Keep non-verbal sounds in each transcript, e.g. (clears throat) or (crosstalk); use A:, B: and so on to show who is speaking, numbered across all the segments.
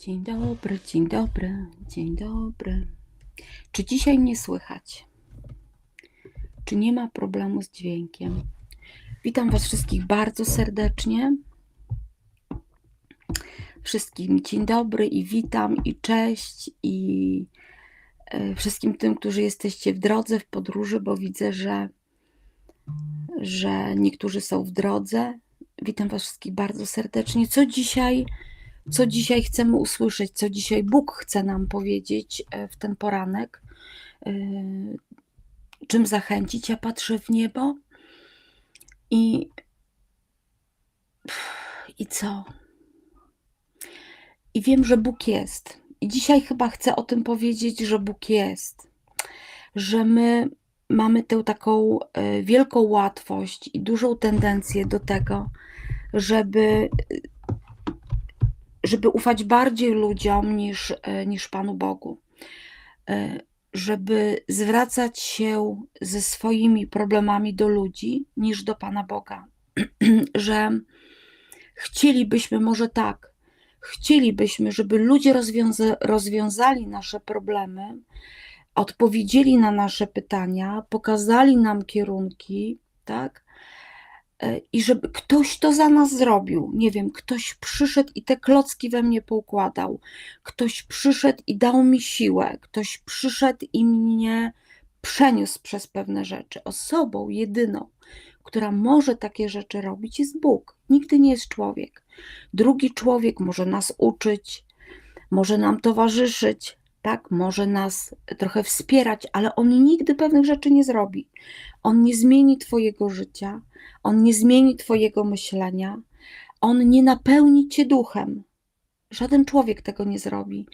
A: Dzień dobry, dzień dobry, dzień dobry. Czy dzisiaj mnie słychać? Czy nie ma problemu z dźwiękiem? Witam Was wszystkich bardzo serdecznie. Wszystkim dzień dobry i witam i cześć i e, wszystkim tym, którzy jesteście w drodze, w podróży, bo widzę, że, że niektórzy są w drodze. Witam Was wszystkich bardzo serdecznie. Co dzisiaj? Co dzisiaj chcemy usłyszeć, co dzisiaj Bóg chce nam powiedzieć e, w ten poranek, e, czym zachęcić. Ja patrzę w niebo i, i co? I wiem, że Bóg jest. I dzisiaj chyba chcę o tym powiedzieć, że Bóg jest, że my mamy tę taką e, wielką łatwość i dużą tendencję do tego, żeby żeby ufać bardziej ludziom niż, e, niż Panu Bogu. E, żeby zwracać się ze swoimi problemami do ludzi niż do Pana Boga. (clears throat) że chcielibyśmy, może tak, chcielibyśmy, żeby ludzie rozwiąza rozwiązali nasze problemy, odpowiedzieli na nasze pytania, pokazali nam kierunki, tak? E, i żeby ktoś to za nas zrobił. Nie wiem, ktoś przyszedł i te klocki we mnie poukładał. Ktoś przyszedł i dał mi siłę. Ktoś przyszedł i mnie przeniósł przez pewne rzeczy. Osobą jedyną, która może takie rzeczy robić, jest Bóg. Nigdy nie jest człowiek. Drugi człowiek może nas uczyć, może nam towarzyszyć, tak, może nas trochę wspierać, ale on nigdy pewnych rzeczy nie zrobi. On nie zmieni Twojego życia, on nie zmieni Twojego myślenia, on nie napełni Cię duchem. Żaden człowiek tego nie zrobi.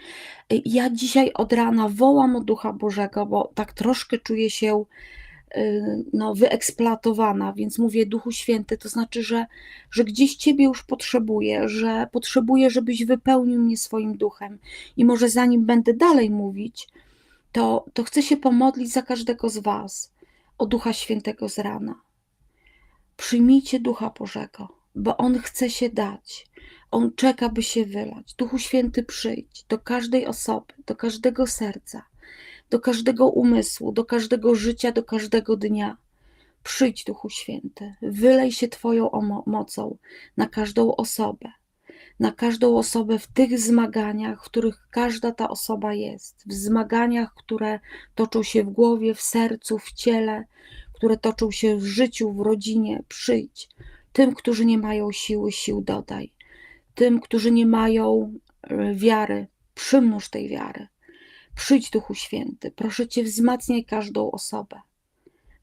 A: Ja dzisiaj od rana wołam o Ducha Bożego, bo tak troszkę czuję się no, wyeksploatowana, więc mówię Duchu Święty, to znaczy, że, że gdzieś Ciebie już potrzebuję, że potrzebuję, żebyś wypełnił mnie swoim duchem. I może zanim będę dalej mówić, to, to chcę się pomodlić za każdego z Was o Ducha Świętego z rana. Przyjmijcie Ducha Bożego, bo On chce się dać. On czeka, by się wylać. Duchu Święty, przyjdź do każdej osoby, do każdego serca, do każdego umysłu, do każdego życia, do każdego dnia. Przyjdź, Duchu Święty, wylej się Twoją mocą na każdą osobę, na każdą osobę w tych zmaganiach, w których każda ta osoba jest, w zmaganiach, które toczą się w głowie, w sercu, w ciele, które toczą się w życiu, w rodzinie. Przyjdź. Tym, którzy nie mają siły, sił dodaj. Tym, którzy nie mają e, wiary, przymnóż tej wiary. Przyjdź, Duchu Święty. Proszę Cię, wzmacniaj każdą osobę.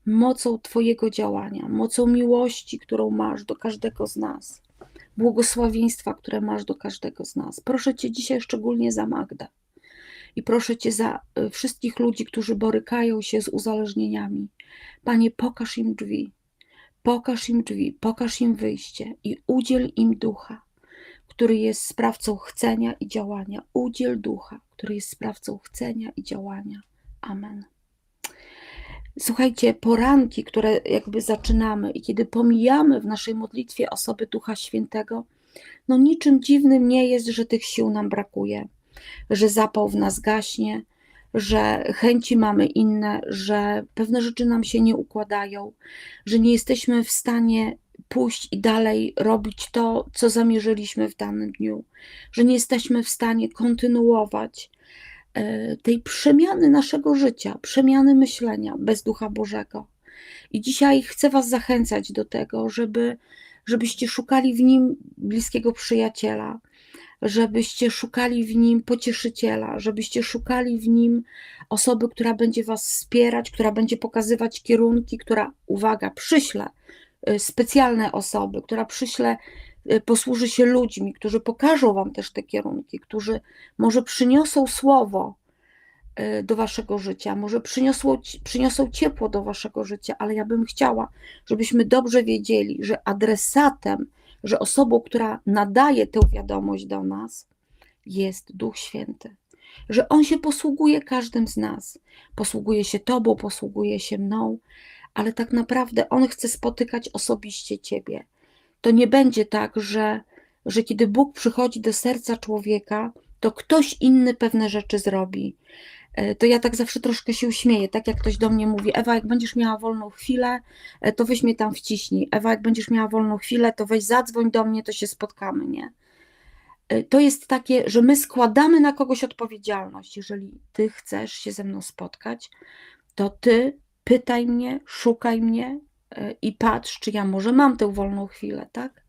A: Mocą Twojego działania, mocą miłości, którą masz do każdego z nas, błogosławieństwa, które masz do każdego z nas. Proszę Cię dzisiaj szczególnie za Magdę. I proszę Cię za e, wszystkich ludzi, którzy borykają się z uzależnieniami. Panie, pokaż im drzwi, pokaż im drzwi, pokaż im wyjście i udziel im ducha, który jest sprawcą chcenia i działania. Udziel ducha, który jest sprawcą chcenia i działania. Amen. Słuchajcie, poranki, które jakby zaczynamy i kiedy pomijamy w naszej modlitwie osoby Ducha Świętego, no niczym dziwnym nie jest, że tych sił nam brakuje że zapał w nas gaśnie, że chęci mamy inne, że pewne rzeczy nam się nie układają, że nie jesteśmy w stanie pójść i dalej robić to, co zamierzyliśmy w danym dniu, że nie jesteśmy w stanie kontynuować e, tej przemiany naszego życia, przemiany myślenia bez Ducha Bożego. I dzisiaj chcę Was zachęcać do tego, żeby, żebyście szukali w nim bliskiego przyjaciela, żebyście szukali w nim pocieszyciela, żebyście szukali w nim osoby, która będzie was wspierać, która będzie pokazywać kierunki, która, uwaga, przyśle specjalne osoby, która przyśle, y, posłuży się ludźmi, którzy pokażą wam też te kierunki, którzy może przyniosą słowo y, do waszego życia, może przyniosą, przyniosą ciepło do waszego życia, ale ja bym chciała, żebyśmy dobrze wiedzieli, że adresatem że osobą, która nadaje tę wiadomość do nas, jest Duch Święty. Że On się posługuje każdym z nas. Posługuje się Tobą, posługuje się mną, ale tak naprawdę On chce spotykać osobiście Ciebie. To nie będzie tak, że, że kiedy Bóg przychodzi do serca człowieka, to ktoś inny pewne rzeczy zrobi. E, to ja tak zawsze troszkę się uśmieję, tak jak ktoś do mnie mówi, Ewa, jak będziesz miała wolną chwilę, e, to weź mnie tam wciśnij. Ewa, jak będziesz miała wolną chwilę, to weź zadzwoń do mnie, to się spotkamy, nie? E, to jest takie, że my składamy na kogoś odpowiedzialność. Jeżeli ty chcesz się ze mną spotkać, to ty pytaj mnie, szukaj mnie i patrz, czy ja może mam tę wolną chwilę, tak?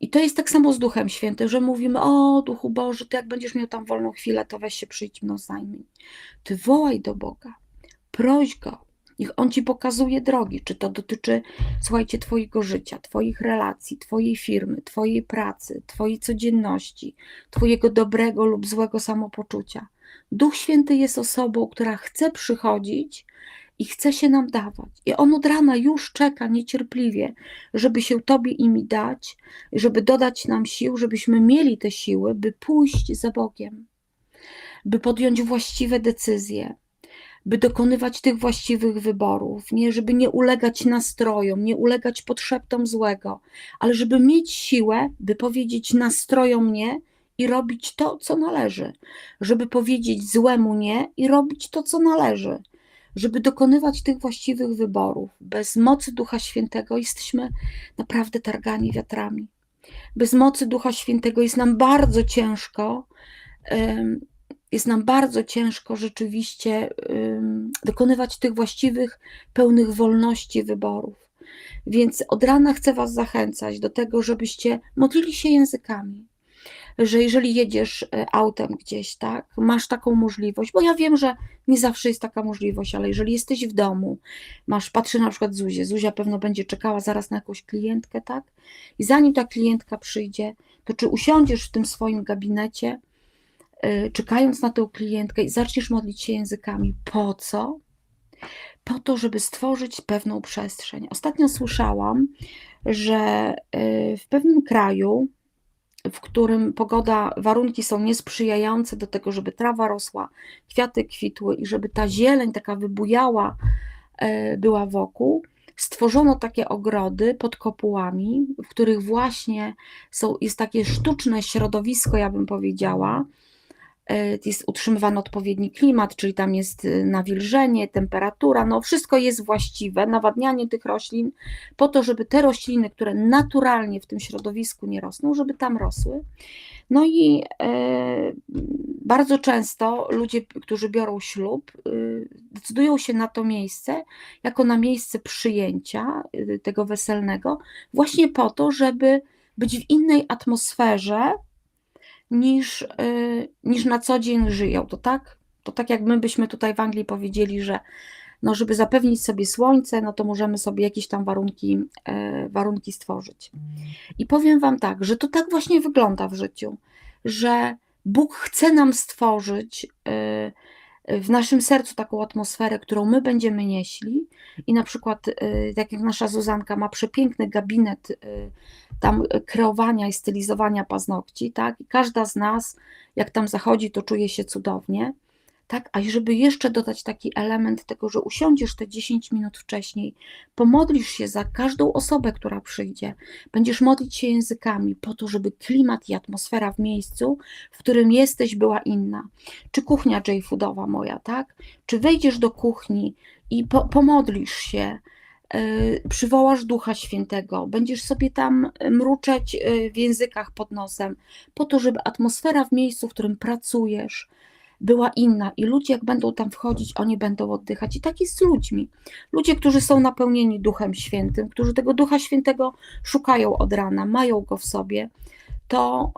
A: I to jest tak samo z Duchem Świętym, że mówimy: O, Duchu Boży, ty jak będziesz miał tam wolną chwilę, to weź się przyjdź mną zajmij. Ty wołaj do Boga, proś go, niech on ci pokazuje drogi, czy to dotyczy, słuchajcie, Twojego życia, Twoich relacji, Twojej firmy, Twojej pracy, Twojej codzienności, Twojego dobrego lub złego samopoczucia. Duch Święty jest osobą, która chce przychodzić i chce się nam dawać. I on od rana już czeka niecierpliwie, żeby się Tobie i mi dać, żeby dodać nam sił, żebyśmy mieli te siły, by pójść za Bogiem, by podjąć właściwe decyzje, by dokonywać tych właściwych wyborów, nie żeby nie ulegać nastrojom, nie ulegać podszeptom złego, ale żeby mieć siłę, by powiedzieć nastrojom nie i robić to, co należy, żeby powiedzieć złemu nie i robić to, co należy żeby dokonywać tych właściwych wyborów. Bez mocy Ducha Świętego jesteśmy naprawdę targani wiatrami. Bez mocy Ducha Świętego jest nam bardzo ciężko, jest nam bardzo ciężko rzeczywiście dokonywać tych właściwych, pełnych wolności wyborów. Więc od rana chcę Was zachęcać do tego, żebyście modlili się językami, że jeżeli jedziesz e, autem gdzieś, tak, masz taką możliwość, bo ja wiem, że nie zawsze jest taka możliwość, ale jeżeli jesteś w domu, masz, patrzę na przykład Zuzię, Zuzia pewno będzie czekała zaraz na jakąś klientkę, tak, i zanim ta klientka przyjdzie, to czy usiądziesz w tym swoim gabinecie, yy, czekając na tę klientkę i zaczniesz modlić się językami, po co? Po to, żeby stworzyć pewną przestrzeń. Ostatnio słyszałam, że yy, w pewnym kraju, w którym pogoda, warunki są niesprzyjające do tego, żeby trawa rosła, kwiaty kwitły i żeby ta zieleń taka wybujała e, była wokół, stworzono takie ogrody pod kopułami, w których właśnie są, jest takie sztuczne środowisko, ja bym powiedziała, jest utrzymywany odpowiedni klimat, czyli tam jest e, nawilżenie, temperatura, no wszystko jest właściwe, nawadnianie tych roślin, po to, żeby te rośliny, które naturalnie w tym środowisku nie rosną, żeby tam rosły. No i e, bardzo często ludzie, którzy biorą ślub, e, decydują się na to miejsce jako na miejsce przyjęcia e, tego weselnego, właśnie po to, żeby być w innej atmosferze, niż, y, niż na co dzień żyją. To tak? To tak jak my byśmy tutaj w Anglii powiedzieli, że no żeby zapewnić sobie słońce, no to możemy sobie jakieś tam warunki, e, warunki stworzyć. I powiem Wam tak, że to tak właśnie wygląda w życiu, że Bóg chce nam stworzyć e, w naszym sercu taką atmosferę, którą my będziemy nieśli. I na przykład, y, tak jak nasza Zuzanka ma przepiękny gabinet y, tam kreowania i stylizowania paznokci, tak, i każda z nas, jak tam zachodzi, to czuje się cudownie, tak? A żeby jeszcze dodać taki element tego, że usiądziesz te 10 minut wcześniej, pomodlisz się za każdą osobę, która przyjdzie, będziesz modlić się językami po to, żeby klimat i atmosfera w miejscu, w którym jesteś, była inna. Czy kuchnia J-foodowa moja, tak? Czy wejdziesz do kuchni i po, pomodlisz się, yy, przywołasz Ducha Świętego, będziesz sobie tam mruczeć yy, w językach pod nosem, po to, żeby atmosfera w miejscu, w którym pracujesz, była inna i ludzie, jak będą tam wchodzić, oni będą oddychać. I tak jest z ludźmi. Ludzie, którzy są napełnieni Duchem Świętym, którzy tego Ducha Świętego szukają od rana, mają go w sobie, to,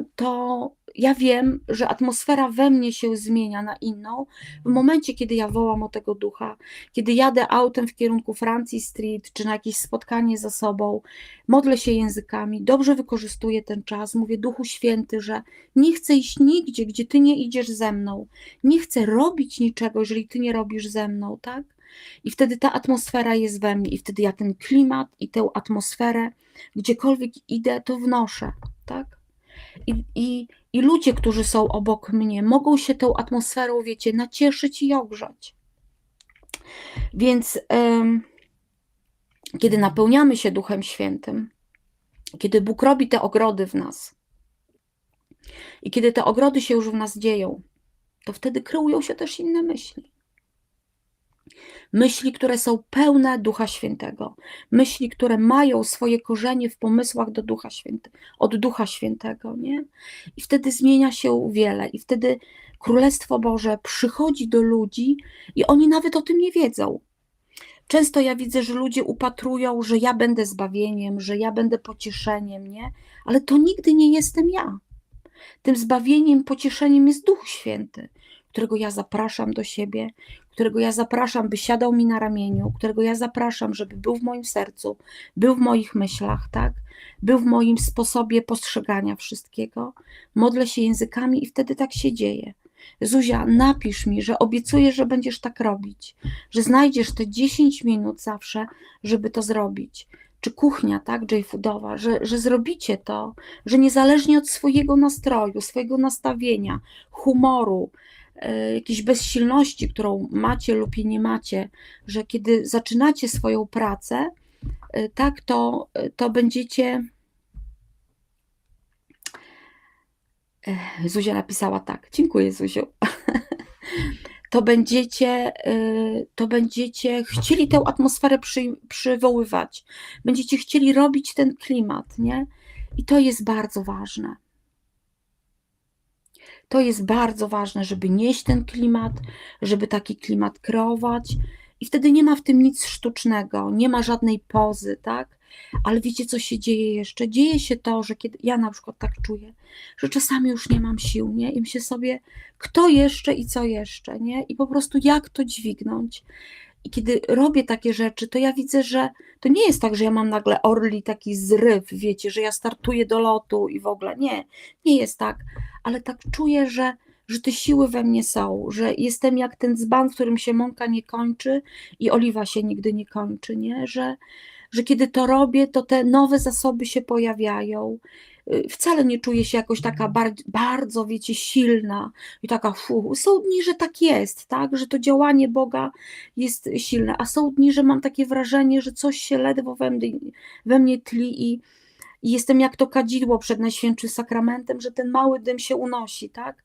A: y, to ja wiem, że atmosfera we mnie się zmienia na inną w momencie, kiedy ja wołam o tego ducha, kiedy jadę autem w kierunku Francji Street, czy na jakieś spotkanie ze sobą, modlę się językami, dobrze wykorzystuję ten czas, mówię Duchu Święty, że nie chcę iść nigdzie, gdzie Ty nie idziesz ze mną, nie chcę robić niczego, jeżeli Ty nie robisz ze mną, tak? I wtedy ta atmosfera jest we mnie, i wtedy ja ten klimat i tę atmosferę, gdziekolwiek idę, to wnoszę, tak? I, i, I ludzie, którzy są obok mnie, mogą się tą atmosferą, wiecie, nacieszyć i ogrzać. Więc kiedy napełniamy się Duchem Świętym, kiedy Bóg robi te ogrody w nas, I kiedy te ogrody się już w nas dzieją, to wtedy kreują się też inne myśli. Myśli, które są pełne Ducha Świętego, myśli, które mają swoje korzenie w pomysłach do Ducha od Ducha Świętego, nie? I wtedy zmienia się wiele, i wtedy Królestwo Boże przychodzi do ludzi i oni nawet o tym nie wiedzą. Często ja widzę, że ludzie upatrują, że ja będę zbawieniem, że ja będę pocieszeniem, nie? Ale to nigdy nie jestem ja. Tym zbawieniem, pocieszeniem jest Duch Święty, którego ja zapraszam do siebie, którego ja zapraszam, by siadał mi na ramieniu, którego ja zapraszam, żeby był w moim sercu, był w moich myślach, tak? Był w moim sposobie postrzegania wszystkiego. Modlę się językami i wtedy tak się dzieje. Zuzia, napisz mi, że obiecujesz, że będziesz tak robić, że znajdziesz te 10 minut zawsze, żeby to zrobić. Czy kuchnia, tak, J-Foodowa, że, że zrobicie to, że niezależnie od swojego nastroju, swojego nastawienia, humoru, jakiejś bezsilności, którą macie lub jej nie macie, że kiedy zaczynacie swoją pracę, e, tak, to, to będziecie. E, Zuzia napisała tak. Dziękuję, Zuziu. (laughs) To będziecie, to będziecie chcieli tę atmosferę przy, przywoływać. Będziecie chcieli robić ten klimat, nie? I to jest bardzo ważne. To jest bardzo ważne, żeby nieść ten klimat, żeby taki klimat kreować. I wtedy nie ma w tym nic sztucznego, nie ma żadnej pozy, tak? Ale wiecie, co się dzieje jeszcze? Dzieje się to, że kiedy ja na przykład tak czuję, że czasami już nie mam sił, nie? I myślę sobie, kto jeszcze i co jeszcze, nie? I po prostu jak to dźwignąć. I kiedy robię takie rzeczy, to ja widzę, że to nie jest tak, że ja mam nagle orli taki zryw, wiecie, że ja startuję do lotu i w ogóle. Nie, nie jest tak, ale tak czuję, że, że te siły we mnie są, że jestem jak ten dzban, w którym się mąka nie kończy i oliwa się nigdy nie kończy, nie? Że, że kiedy to robię, to te nowe zasoby się pojawiają. Y, Wcale nie czuję się jakoś taka bardzo, bardzo wiecie, silna i taka fu. Są dni, że tak jest, tak, że to działanie Boga jest silne, a są dni, że mam takie wrażenie, że coś się ledwo we mnie, we mnie tli i, i jestem jak to kadzidło przed Najświętszym Sakramentem, że ten mały dym się unosi, tak?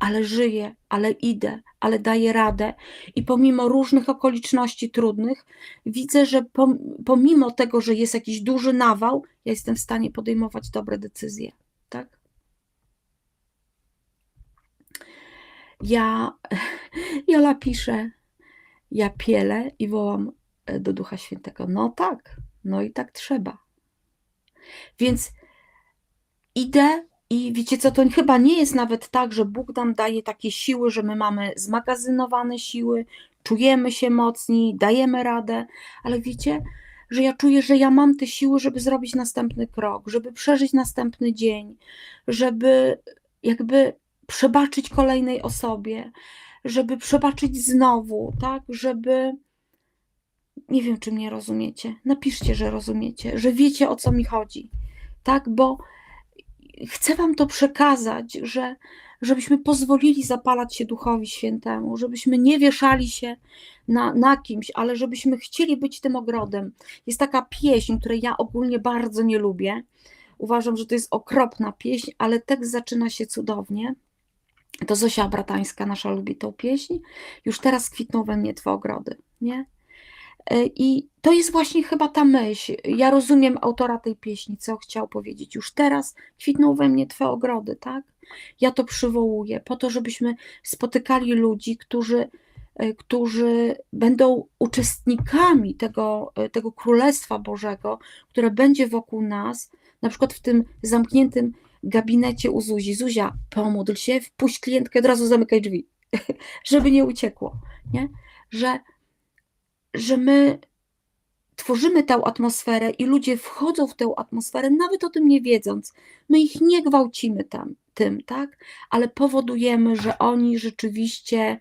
A: Ale żyję, ale idę, ale daję radę. I pomimo różnych okoliczności trudnych, widzę, że pom- pomimo tego, że jest jakiś duży nawał, ja jestem w stanie podejmować dobre decyzje, tak? Ja, (laughs) Jola pisze, ja pielę i wołam e, do Ducha Świętego. No tak, no i tak trzeba. Więc idę i wiecie co, to chyba nie jest nawet tak, że Bóg nam daje takie siły, że my mamy zmagazynowane siły, czujemy się mocni, dajemy radę, ale wiecie, że ja czuję, że ja mam te siły, żeby zrobić następny krok, żeby przeżyć następny dzień, żeby jakby przebaczyć kolejnej osobie, żeby przebaczyć znowu, tak, żeby nie wiem, czy mnie rozumiecie. Napiszcie, że rozumiecie, że wiecie o co mi chodzi. Tak, bo chcę Wam to przekazać, że żebyśmy pozwolili zapalać się Duchowi Świętemu, żebyśmy nie wieszali się na, na kimś, ale żebyśmy chcieli być tym ogrodem. Jest taka pieśń, której ja ogólnie bardzo nie lubię. Uważam, że to jest okropna pieśń, ale tekst zaczyna się cudownie. To Zosia Bratańska nasza lubi tą pieśń. Już teraz kwitną we mnie Twoje ogrody, nie? I to jest właśnie chyba ta myśl. Ja rozumiem autora tej pieśni, co chciał powiedzieć. Już teraz kwitną we mnie Twe ogrody, tak? Ja to przywołuję po to, żebyśmy spotykali ludzi, którzy, e, którzy będą uczestnikami tego, e, tego Królestwa Bożego, które będzie wokół nas, na przykład w tym zamkniętym gabinecie u Zuzi. Zuzia, pomódl się, wpuść klientkę, od razu zamykaj drzwi, (laughs) żeby nie uciekło, nie? Że że my tworzymy tę atmosferę i ludzie wchodzą w tę atmosferę, nawet o tym nie wiedząc. My ich nie gwałcimy tam, tym, tak? Ale powodujemy, że oni rzeczywiście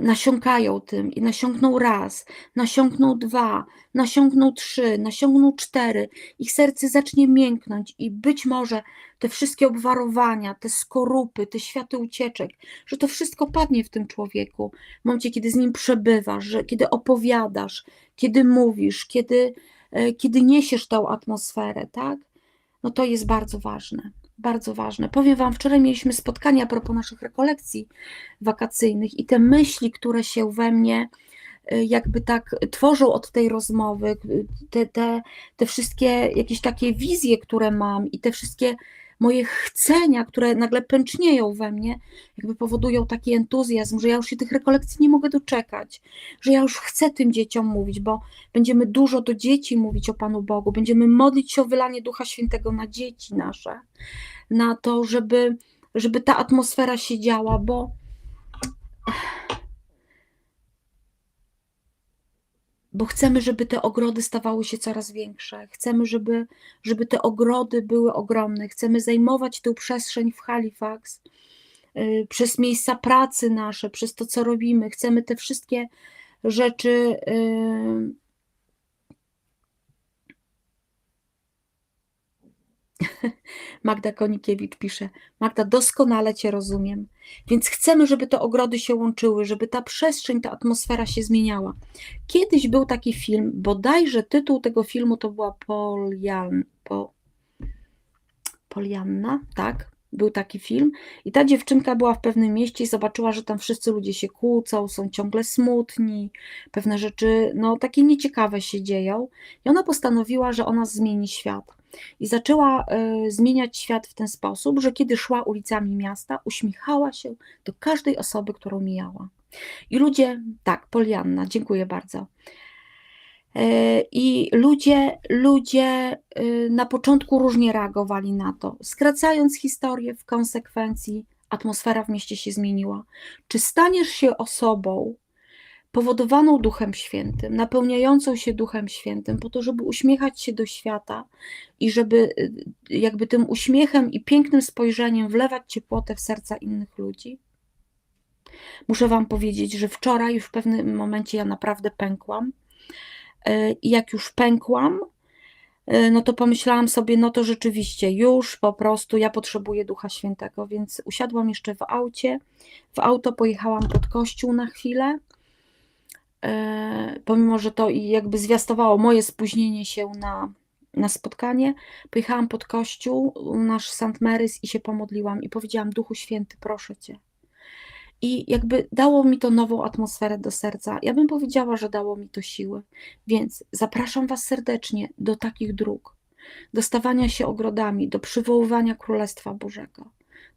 A: nasiąkają tym i nasiąkną raz, nasiąkną dwa, nasiąkną trzy, nasiąkną cztery. Ich serce zacznie mięknąć i być może te wszystkie obwarowania, te skorupy, te światy ucieczek, że to wszystko padnie w tym człowieku. W momencie, kiedy z nim przebywasz, że kiedy opowiadasz, kiedy mówisz, kiedy, e, kiedy niesiesz tą atmosferę, tak? No to jest bardzo ważne. Bardzo ważne. Powiem Wam, wczoraj mieliśmy spotkanie a propos naszych rekolekcji wakacyjnych i te myśli, które się we mnie y, jakby tak tworzą od tej rozmowy, y, te, te, te wszystkie jakieś takie wizje, które mam i te wszystkie moje chcenia, które nagle pęcznieją we mnie, jakby powodują taki entuzjazm, że ja już się tych rekolekcji nie mogę doczekać, że ja już chcę tym dzieciom mówić, bo będziemy dużo do dzieci mówić o Panu Bogu, będziemy modlić się o wylanie Ducha Świętego na dzieci nasze, na to, żeby, żeby ta atmosfera się działa, bo bo chcemy, żeby te ogrody stawały się coraz większe. Chcemy, żeby, żeby te ogrody były ogromne. Chcemy zajmować tę przestrzeń w Halifax y, przez miejsca pracy nasze, przez to, co robimy. Chcemy te wszystkie rzeczy. Magda Konikiewicz pisze: Magda, doskonale Cię rozumiem. Więc chcemy, żeby te ogrody się łączyły, żeby ta przestrzeń, ta atmosfera się zmieniała. Kiedyś był taki film, bodajże tytuł tego filmu to była Polian, po, Polianna, tak? Był taki film, i ta dziewczynka była w pewnym mieście i zobaczyła, że tam wszyscy ludzie się kłócą, są ciągle smutni, pewne rzeczy, no takie nieciekawe się dzieją. I ona postanowiła, że ona zmieni świat. I zaczęła y, zmieniać świat w ten sposób, że kiedy szła ulicami miasta, uśmiechała się do każdej osoby, którą mijała. I ludzie, tak, Polianna, dziękuję bardzo. E, I ludzie, ludzie y, na początku różnie reagowali na to. Skracając historię, w konsekwencji atmosfera w mieście się zmieniła. Czy staniesz się osobą powodowaną Duchem Świętym, napełniającą się Duchem Świętym, po to, żeby uśmiechać się do świata i żeby y, jakby tym uśmiechem i pięknym spojrzeniem wlewać ciepłotę w serca innych ludzi? Muszę Wam powiedzieć, że wczoraj już w pewnym momencie ja naprawdę pękłam E, I jak już pękłam, e, no to pomyślałam sobie, no to rzeczywiście już po prostu ja potrzebuję Ducha Świętego, więc usiadłam jeszcze w aucie. W auto pojechałam pod kościół na chwilę. E, pomimo, że to jakby zwiastowało moje spóźnienie się na, na spotkanie, pojechałam pod kościół, nasz St. Marys i się pomodliłam i powiedziałam: Duchu Święty, proszę cię, i jakby dało mi to nową atmosferę do serca. Ja bym powiedziała, że dało mi to siły. Więc zapraszam Was serdecznie do takich dróg, do stawania się ogrodami, do przywoływania Królestwa Bożego,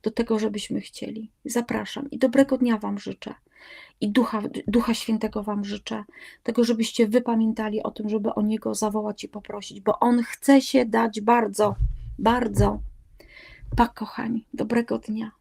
A: do tego, żebyśmy chcieli. Zapraszam i dobrego dnia Wam życzę. I Ducha, Ducha Świętego Wam życzę, tego, żebyście Wy pamiętali o tym, żeby o Niego zawołać i poprosić, bo On chce się dać bardzo, bardzo. Tak, kochani, dobrego dnia.